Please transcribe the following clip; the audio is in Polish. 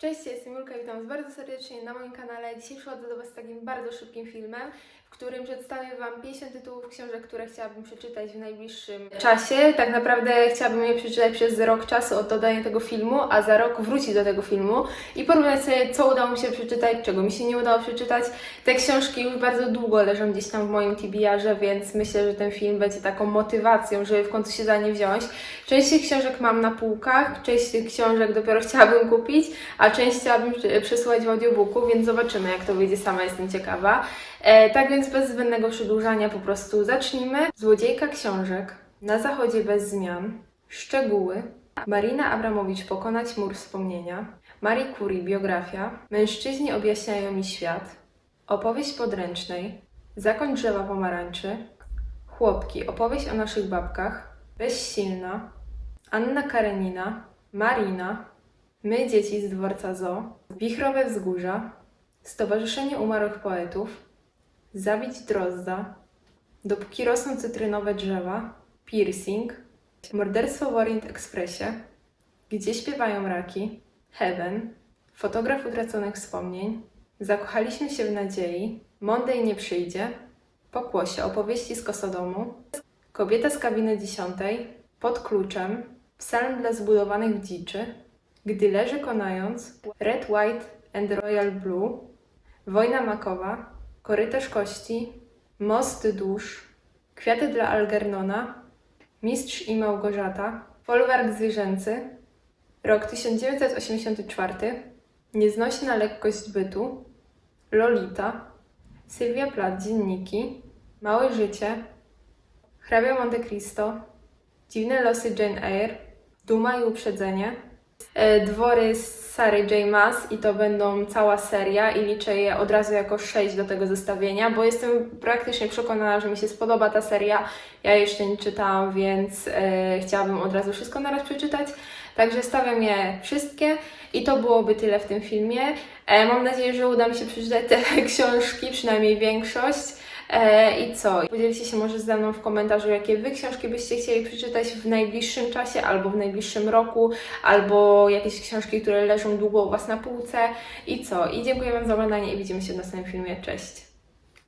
Cześć, jestem Julka, witam Was bardzo serdecznie na moim kanale. Dzisiaj przychodzę do Was z takim bardzo szybkim filmem, w którym przedstawię Wam 50 tytułów książek, które chciałabym przeczytać w najbliższym czasie. Tak naprawdę chciałabym je przeczytać przez rok czasu od dodania tego filmu, a za rok wrócić do tego filmu i porównać sobie, co udało mi się przeczytać, czego mi się nie udało przeczytać. Te książki już bardzo długo leżą gdzieś tam w moim TBR-ze, więc myślę, że ten film będzie taką motywacją, żeby w końcu się za nie wziąć. Część tych książek mam na półkach, część tych książek dopiero chciałabym kupić, a część chciałabym przesłuchać w audiobooku, więc zobaczymy, jak to wyjdzie. Sama jestem ciekawa. E, tak więc bez zbędnego przedłużania po prostu zacznijmy. Złodziejka książek. Na zachodzie bez zmian. Szczegóły. Marina Abramowicz pokonać mur wspomnienia. Marie Curie biografia. Mężczyźni objaśniają mi świat. Opowieść podręcznej. Zakoń drzewa pomarańczy. Chłopki. Opowieść o naszych babkach. Bezsilna. Anna Karenina. Marina. My, dzieci z dworca Zo, Wichrowe Wzgórza, Stowarzyszenie Umarłych Poetów, Zabić Drozda, Dopóki rosną cytrynowe drzewa, Piercing, Morderstwo w Orient Expressie, Gdzie śpiewają raki, Heaven, Fotograf utraconych wspomnień, Zakochaliśmy się w nadziei, Monday nie przyjdzie, Pokłosie opowieści z Kosodomu, Kobieta z kabiny dziesiątej, Pod kluczem, Psalm dla zbudowanych w dziczy, gdy leży konając, Red, White and Royal Blue, Wojna makowa, Korytarz kości, Most dusz, Kwiaty dla Algernona, Mistrz i Małgorzata, Folwark zwierzęcy, rok 1984, Nieznośna lekkość bytu, Lolita, Sylwia Plath, dzienniki, Małe życie, Hrabia Monte Cristo, Dziwne losy Jane Eyre, Duma i uprzedzenie, dwory z Sary J. Maas i to będą cała seria i liczę je od razu jako 6 do tego zestawienia, bo jestem praktycznie przekonana, że mi się spodoba ta seria. Ja jeszcze nie czytałam, więc e, chciałabym od razu wszystko naraz przeczytać. Także stawiam je wszystkie i to byłoby tyle w tym filmie. E, mam nadzieję, że uda mi się przeczytać te książki, przynajmniej większość. E, I co? Podzielcie się może ze mną w komentarzu, jakie Wy książki byście chcieli przeczytać w najbliższym czasie, albo w najbliższym roku, albo jakieś książki, które leżą długo u Was na półce. I co? I dziękuję Wam za oglądanie i widzimy się w następnym filmie. Cześć!